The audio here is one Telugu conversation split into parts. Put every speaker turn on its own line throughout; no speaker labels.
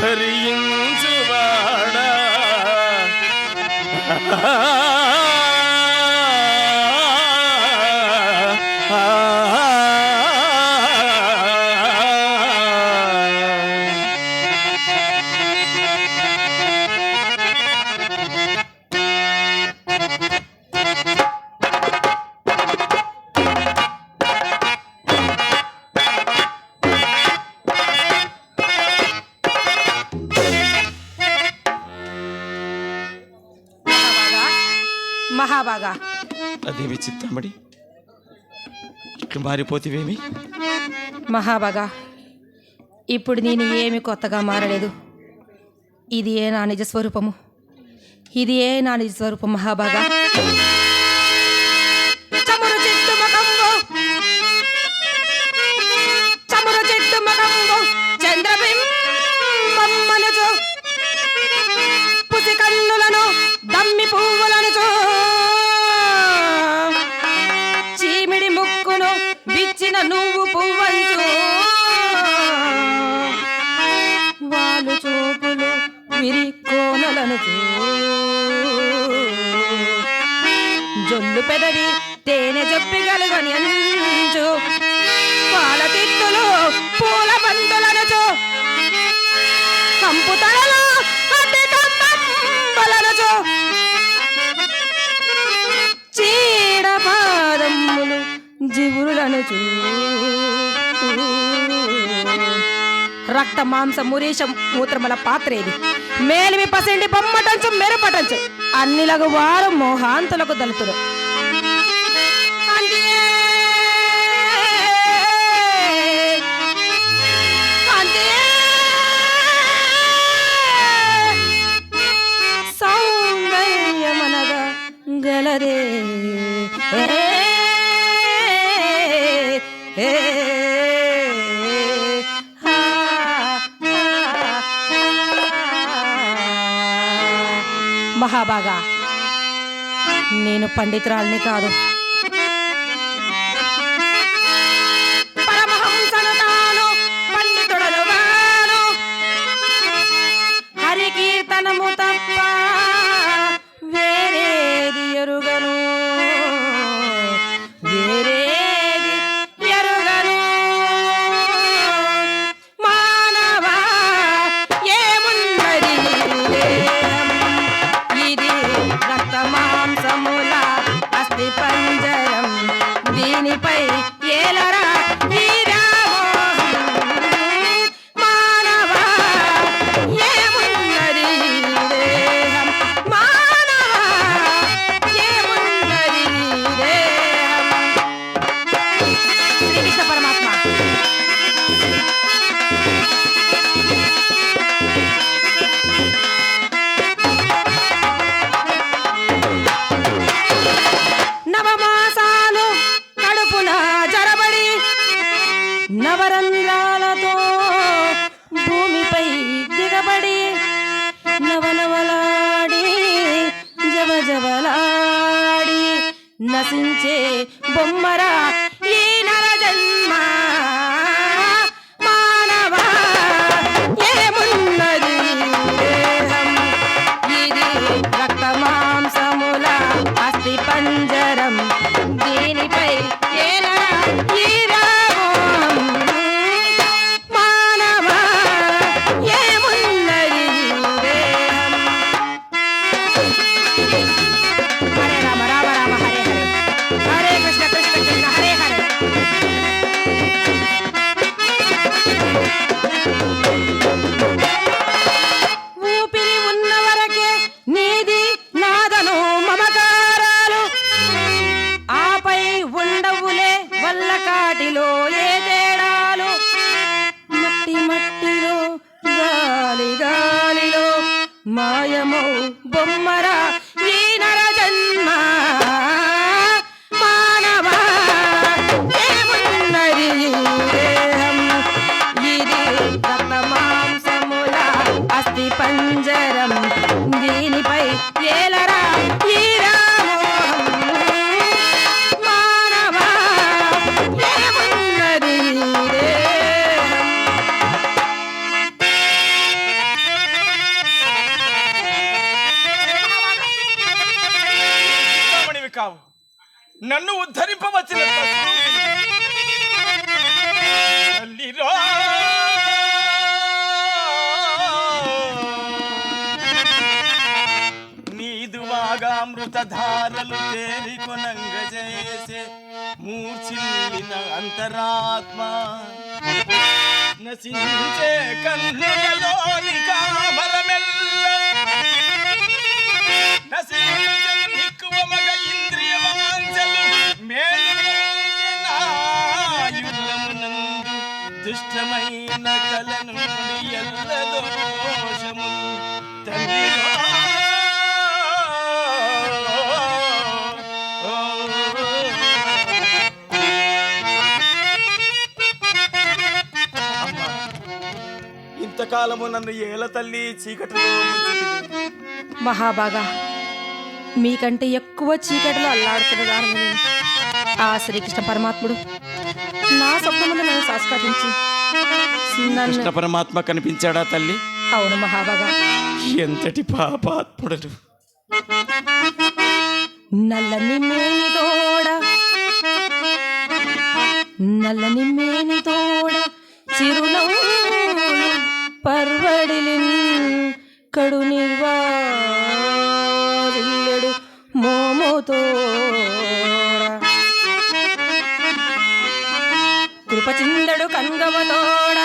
భరించువాడా?
బాగా
అదేమి చిత్తామణి ఇట్లు మారిపోతేవేమి?
మహాబాగా ఇప్పుడు నేను ఏమి కొత్తగా మారలేదు. ఇది ఏ నా నిజ స్వరూపము? ఇది ఏ నా నిజ స్వరూపం మహాబాగా పువ్వులను జొల్లు పెదవి తేనె చెప్పిగలుగని అంచు. పాల తిట్టులు పూల మందులనుచు కంపు తలలో అతి కంబలనుచు. రక్త మాంస మురేషం మూత్రముల పాత్రేది. మేలిమి పసిండి బొమ్మటంచు మెరుపటంచు అన్నిలగు వారు మోహాంతులకు దళితుడు గలదే ఏ మహాబాగా నేను పండితురాల్ని కాదు. పండితుడను హరి కీర్తనము తప్ప నశించే బొమ్మరా
నన్ను ఉద్ధరింపవచ్చిన తల్లిరా. నీదు వాగామృత ధారలు తేరికొనంగ చేసే మూర్ఛిల్లిన అంతరాత్మ. నశించే కన్నులలోని కామరమెల్ల ఇంతకాలము నన్ను ఏల తల్లి చీకటిలో ముంచితివి.
మహాబాగా మీకంటే ఎక్కువ చీకటిలో అల్లాడుతున్న దానిని నేను ఆ శ్రీకృష్ణ పరమాత్ముడు నా స్వప్నముందు నన్ను సాస్కరించి
కృష్ణ పరమాత్మ కనిపించాడా తల్లి?
అవును మహాబాగా.
ఎంతటి పాపాత్ముడడు.
నల్లని మేని తోడ నల్లని మేని తోడ చిరునవ్వులు పర్వడిలిన్ కడు నిర్వాదిల్లడు మోమోతోడ కృపచిందడు కంగమతోడ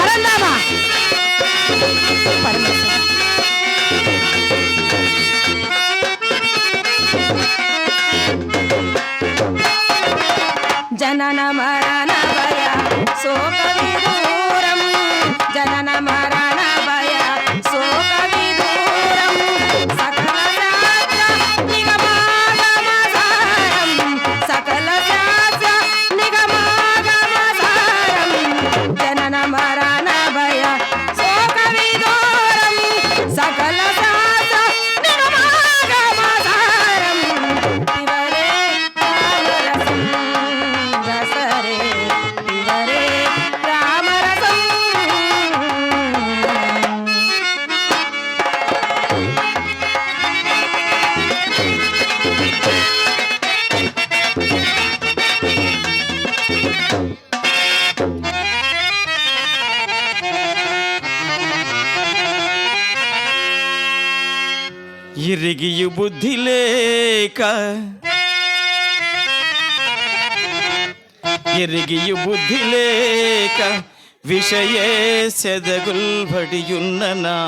పరందామా? పరమేశ్వర జనన మరణ భయ శోక
లేక ఎరిగియు బుద్ధి లేక విషయే సెదగుల్బడియున్న నాయడా.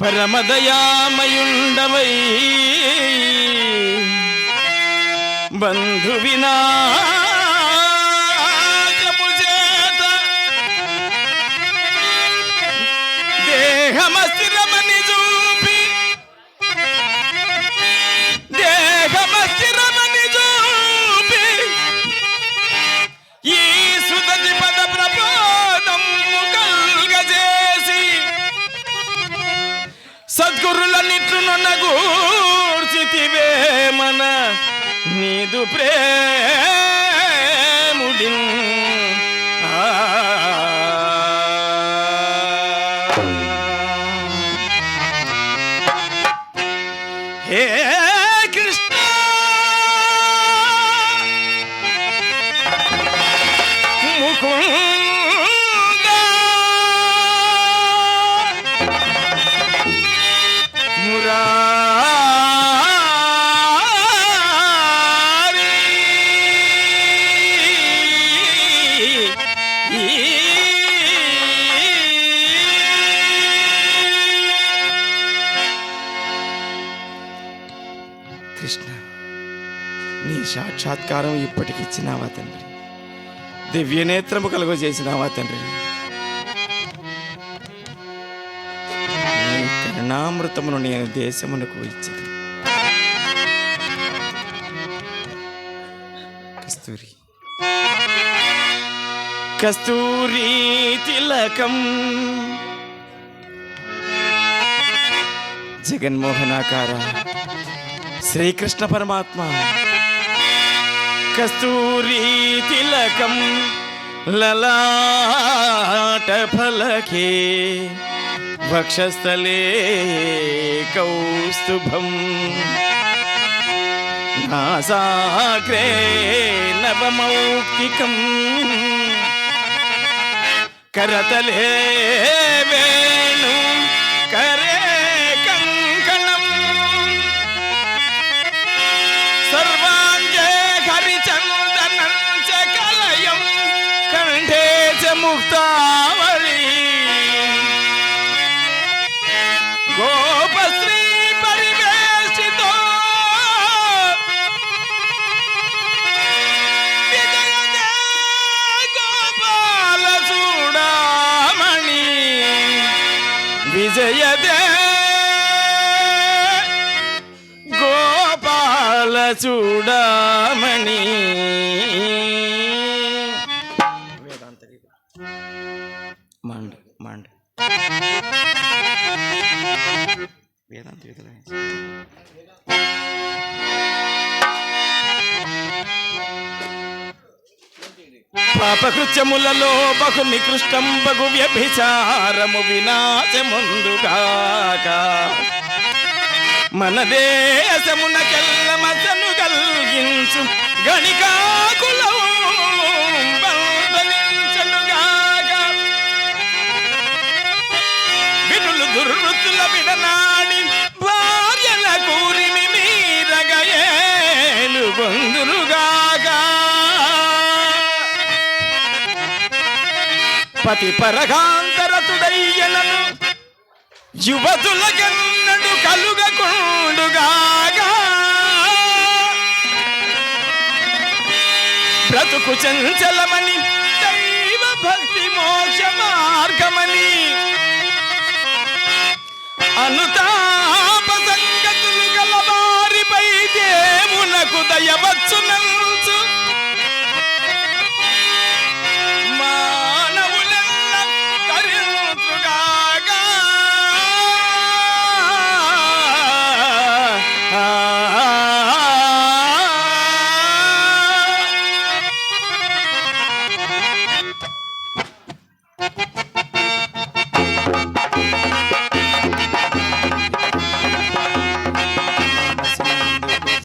పరమదయామయుండవై బంధువినా నీదు ప్రేముడి హే సాక్షాత్కారం ఇప్పటికి ఇచ్చినావా తండ్రి? దివ్య నేత్రము కలుగ చేసినావా తండ్రి? కరుణామృతమును నేను దేశమునకు ఇచ్చింది. కస్తూరి. కస్తూరి తిలకం. జగన్మోహనాకార. శ్రీకృష్ణ పరమాత్మ. కస్తూరి తిలకం లలాట ఫలకే వక్షస్థలే కౌస్తుభం నాసాగ్రే నవమౌక్తికం కరతలే వేణు मुक्तावली। गोपश्री परिवेश गोपाल चूड़ामणि विजय दे गोपाल चूड़ामणी వేదాంత విధులే పాపకృత్యములలో బహు నికృష్టం బహు వ్యభిచారము వినాశముందుగాక మన దేశమునకెల్ల మతను కలిగించు గణికాకులం ఒకనాడి భార్యల కూరిమి మీరగయేలు బొందురుగాక పతి పరగాంతరతుడయ్యనను యువతులకెన్నడు కలుగకుండుగాగా. బ్రతుకు చంచలమని దైవ భక్తి మోక్ష మార్గం అనుతాప సంగతులు గల దేవునకు దయవచ్చునన్న